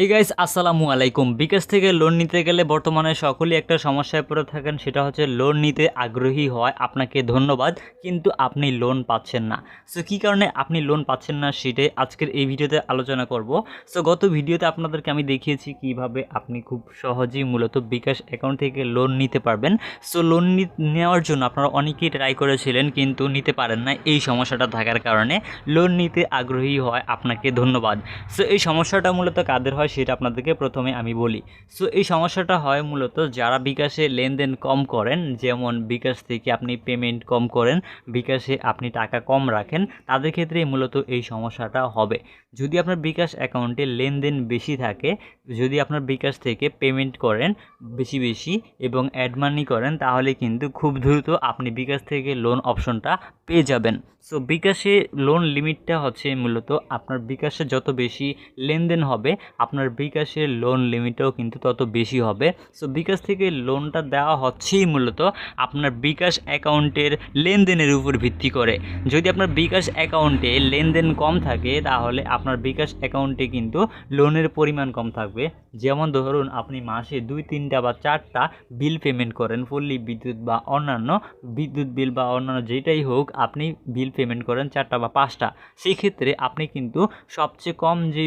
এই গাইস আসসালামু আলাইকুম। বিকাশ থেকে লোন নিতে গেলে বর্তমানে সকলেই একটা সমস্যায় পড়ে থাকেন, সেটা হচ্ছে লোন নিতে আগ্রহী হয় আপনাকে ধন্যবাদ, কিন্তু আপনি লোন পাচ্ছেন না। সো কী কারণে আপনি লোন পাচ্ছেন না সেটাই আজকের এই ভিডিওতে আলোচনা করব। সো গত ভিডিওতে আপনাদেরকে আমি দেখিয়েছি কীভাবে আপনি খুব সহজেই মূলত বিকাশ অ্যাকাউন্ট থেকে লোন নিতে পারবেন। সো লোন নেওয়ার জন্য আপনারা অনেকেই ট্রাই করেছিলেন, কিন্তু নিতে পারেন না। এই সমস্যাটা থাকার কারণে লোন নিতে আগ্রহী হয় আপনাকে ধন্যবাদ। সো এই সমস্যাটা মূলত কাদের হয়? সেটা আপনাদেরকে প্রথমে আমি বলি। সো এই সমস্যাটা হয় মূলত যারা বিকাশে লেনদেন কম করেন, যেমন বিকাশ থেকে আপনি পেমেন্ট কম করেন, বিকাশে আপনি টাকা কম রাখেন, তাদের ক্ষেত্রে মূলত এই সমস্যাটা হবে। যদি আপনার বিকাশ অ্যাকাউন্টে লেনদেন বেশি থাকে, যদি আপনার বিকাশ থেকে পেমেন্ট করেন বেশি বেশি এবং অ্যাড মানি করেন, তাহলে কিন্তু খুব দ্রুত আপনি বিকাশ থেকে লোন অপশনটা পেয়ে যাবেন। সো বিকাশে লোন লিমিটটা হচ্ছে মূলত আপনার বিকাশে যত বেশি লেনদেন হবে, আপনার বিকাশের লোন লিমিটও কিন্তু তত বেশি হবে। সো বিকাশ থেকে লোনটা দেওয়া হচ্ছেই মূলত আপনার বিকাশ অ্যাকাউন্টের লেনদেনের উপর ভিত্তি করে। যদি আপনার বিকাশ অ্যাকাউন্টে লেনদেন কম থাকে, তাহলে আপনার বিকাশ অ্যাকাউন্টে কিন্তু লোনের পরিমাণ কম থাকবে। যেমন ধরুন, আপনি মাসে দুই, তিনটা বা চারটা বিল পেমেন্ট করেন, ফুললি বিদ্যুৎ বা অন্যান্য বিদ্যুৎ বিল বা অন্যান্য যেটাই হোক, আপনি বিল পেমেন্ট করেন চারটা বা পাঁচটা। সেই ক্ষেত্রে আপনি কিন্তু সবচেয়ে কম যে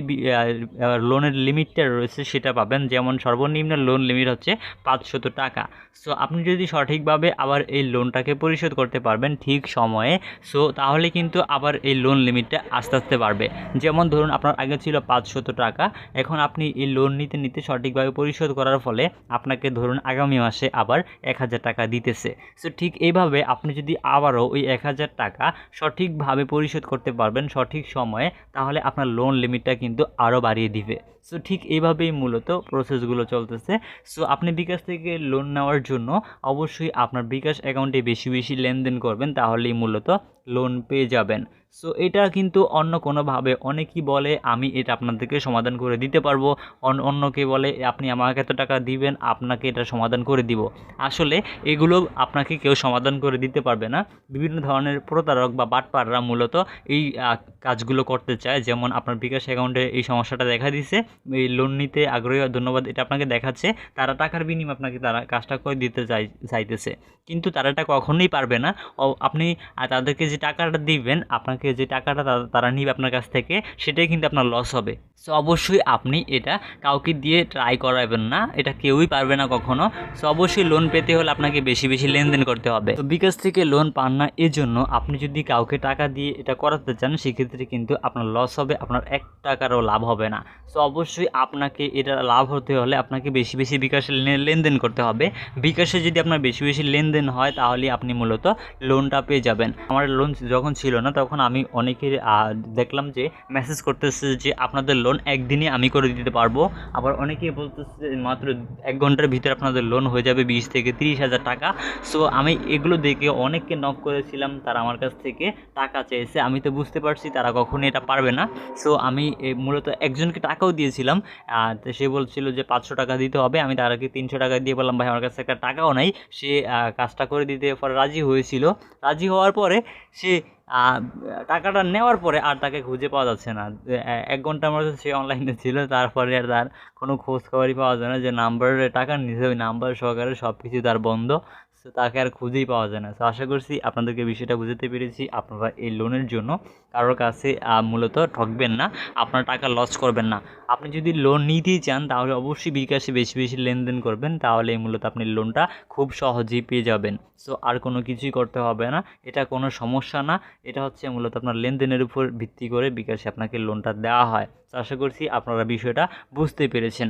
লোনের লিমিটটা রয়েছে সেটা পাবেন। যেমন সর্বনিম্ন লোন লিমিট হচ্ছে পাঁচশত টাকা। সো আপনি যদি সঠিকভাবে আবার এই লোনটাকে পরিশোধ করতে পারবেন ঠিক সময়ে সো তাহলে কিন্তু আবার এই লোন লিমিটটা আস্তে আস্তে বাড়বে। যেমন ধরুন, আপনার আগে ছিল পাঁচশত টাকা, এখন আপনি এই লোন নিতে নিতে সঠিকভাবে পরিশোধ করার ফলে আপনাকে ধরুন আগামী মাসে আবার এক হাজার টাকা দিতেছে। সো ঠিক এইভাবে আপনি যদি আবারও ওই এক হাজার টাকা সঠিকভাবে পরিশোধ করতে পারবেন সঠিক সময়ে, তাহলে আপনার লোন লিমিটটা কিন্তু আরও বাড়িয়ে দিবে। সো ঠিক এইভাবেই মূলত প্রসেসগুলো চলতেছে। সো আপনি বিকাশ থেকে লোন নেওয়ার জন্য অবশ্যই আপনার বিকাশ অ্যাকাউন্টে বেশি বেশি লেনদেন করবেন, তাহলেই মূলত লোন পেয়ে যাবেন। সো এটা কিন্তু অন্য কোনোভাবে অনেকেই বলে, আমি এটা আপনাদেরকে সমাধান করে দিতে পারব। অন- অন্যকে বলে, আপনি আমাকে এত টাকা দিবেন, আপনাকে এটা সমাধান করে দিব। আসলে এগুলো আপনাকে কেউ সমাধান করে দিতে পারবে না। বিভিন্ন ধরনের প্রতারক বা বাটপাররা মূলত এই কাজগুলো করতে চায়। যেমন আপনার বিকাশ অ্যাকাউন্টে এই সমস্যাটা দেখা দিছে, এই লোন নিতে আগ্রহী ধন্যবাদ এটা আপনাকে দেখাচ্ছে। তারা টাকার বিনিময়ে আপনাকে তারা কাজটা করে দিতে চাই, চাইতেছে। কিন্তু তারা এটা কখনোই পারবে না। আপনি তাদেরকে যে টাকাটা দিবেন, আপনাকে যে টাকাটা তারা- নিবে আপনার কাছ থেকে, সেটাই কিন্তু আপনার লস হবে। সো অবশ্যই আপনি এটা কাউকে দিয়ে ট্রাই করাবেন না, এটা কেউই পারবে না কখনো। সো অবশ্যই লোন পেতে হলে আপনাকে বেশি বেশি লেনদেন করতে হবে। তো বিকাশ থেকে লোন পান না, এজন্য আপনি যদি কাউকে টাকা দিয়ে এটা করাতে চান, সেক্ষেত্রে কিন্তু আপনার লস হবে, আপনার এক টাকারও লাভ হবে না। সো অবশ্যই আপনাকে এটা লাভ হতে হলে আপনাকে বেশি বেশি বিকাশে লেনদেন করতে হবে। বিকাশে যদি আপনার বেশি বেশি লেনদেন হয়, তাহলে আপনি মূলত লোনটা পেয়ে যাবেন। আমার লোন যখন ছিল না, তখন আমি অনেকের দেখলাম যে মেসেজ করতেছে যে আপনাদের লোন একদিনে আমি করে দিতে পারব। আবার অনেকেই বলতেছে মাত্র এক ঘণ্টার ভিতরে আপনাদের লোন হয়ে যাবে বিশ থেকে তিরিশ হাজার টাকা। সো আমি এগুলো দেখে অনেককে নক করেছিলাম, তারা আমার কাছ থেকে টাকা চেয়েছে। আমি তো বুঝতে পারছি তারা কখনোই এটা পারবে না। সো আমি মূলত একজনকে টাকাও দিয়েছিলাম। সে বলছিল যে পাঁচশো টাকা দিতে হবে। আমি তারকে তিনশো টাকা দিয়ে বললাম, ভাই, আমার কাছে একটা টাকাও নাই। সে কাজটা করে দিতে পরে রাজি হয়েছিল। রাজি হওয়ার পরে সে টাকাটা নেওয়ার পরে আর তাকে খুঁজে পাওয়া যাচ্ছে না। এক ঘণ্টার মধ্যে সে অনলাইনে ছিল, তারপরে আর তার কোনো খোঁজ খবরই পাওয়া যায় না যে নাম্বারে টাকা নিচে ওই নাম্বার সহকারে সব কিছু তার বন্ধ। সো তাকে আর খুঁজেই পাওয়া যায় না। সো আশা করছি আপনাদেরকে বিষয়টা বুঝতে পেরেছি আপনারা এই লোনের জন্য। কারোর কাছে মূলত ঠকবেন না, আপনার টাকা লস করবেন না। আপনি যদি লোন নিতেই চান, তাহলে অবশ্যই বিকাশে বেশি বেশি লেনদেন করবেন তাহলে মূলত আপনি লোনটা খুব সহজেই পেয়ে যাবেন। সো আর কোনো কিছুই করতে হবে না, এটা কোনো সমস্যা না। এটা হচ্ছে মূলত আপনার লেনদেনের উপর ভিত্তি করে বিকাশে আপনাকে লোনটা দেওয়া হয়। আশা করছি আপনারা বিষয়টা বুঝতে পেরেছেন।